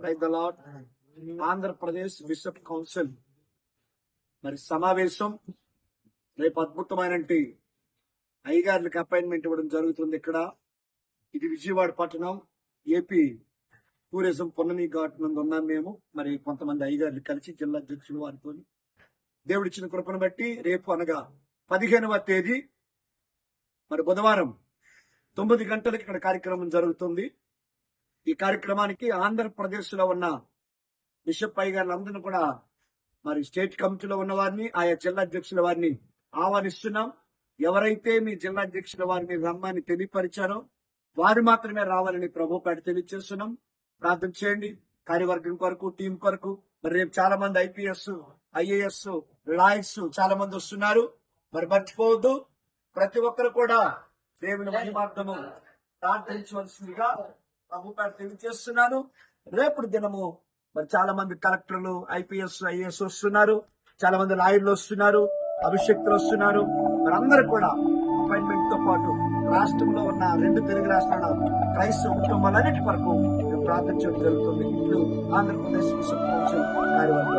Praise the lord Andhra Pradesh bishop council మరి సమావేశం రేపు అద్భుతమైన అయ్యగారులకు అపాయింట్మెంట్ ఇవ్వడం జరుగుతుంది ఇక్కడ. ఇది విజయవాడ పట్టణం. ఏపీ టూరిజం పొన్నమి ఘాట్ నందు ఉన్నాం మేము. మరి కొంతమంది అయ్యగారులు కలిసి జిల్లా అధ్యక్షులు వారితో దేవుడిచ్చిన కృపను బట్టి రేపు అనగా పదిహేనవ తేదీ. మరి బుధవారం తొమ్మిది గంటలకు ఇక్కడ కార్యక్రమం జరుగుతుంది. ఈ కార్యక్రమానికి ఆంధ్రప్రదేశ్లో ఉన్న బిషప్ అయ్యగారులందరినీ కూడా మరి స్టేట్ కమిటీలో ఉన్న వారిని ఆయా జిల్లా అధ్యక్షుల వారిని ఆహ్వానిస్తున్నాం. ఎవరైతే మీ జిల్లా అధ్యక్షుల వారిని రమ్మని తెలియపరిచారో వారు మాత్రమే రావాలని ప్రభు పేట తెలియజేస్తున్నాం ప్రార్థన చేయండి. కార్యవర్గం కొరకు టీం కొరకు. మరి రేపు చాలా మంది ఐపీఎస్ ఐఏఎస్ లాయర్స్ చాలా మంది వస్తున్నారు. మరి మర్చిపోవద్దు. ప్రతి ఒక్కరు కూడా దేవుని మహిమార్థము ప్రార్థించవలసిందిగా ప్రభు పేట తెలియజేస్తున్నాను రేపటి దినము మరి చాలా మంది కలెక్టర్లు ఐపీఎస్ ఐఏఎస్ వస్తున్నారు. చాలా మంది లాయర్లు వస్తున్నారు. అభిషక్తులు వస్తున్నారు. మరి అందరూ కూడా అపాయింట్మెంట్తో పాటు రాష్ట్రంలో ఉన్న రెండు తెలుగు రాష్ట్రాల క్రైస్తవ కుటుంబాలన్నిటి వరకు మేము ప్రార్థించడం జరుగుతుంది. ఇప్పుడు ఆంధ్రప్రదేశ్ కౌన్సిల్ కార్యవర్గం.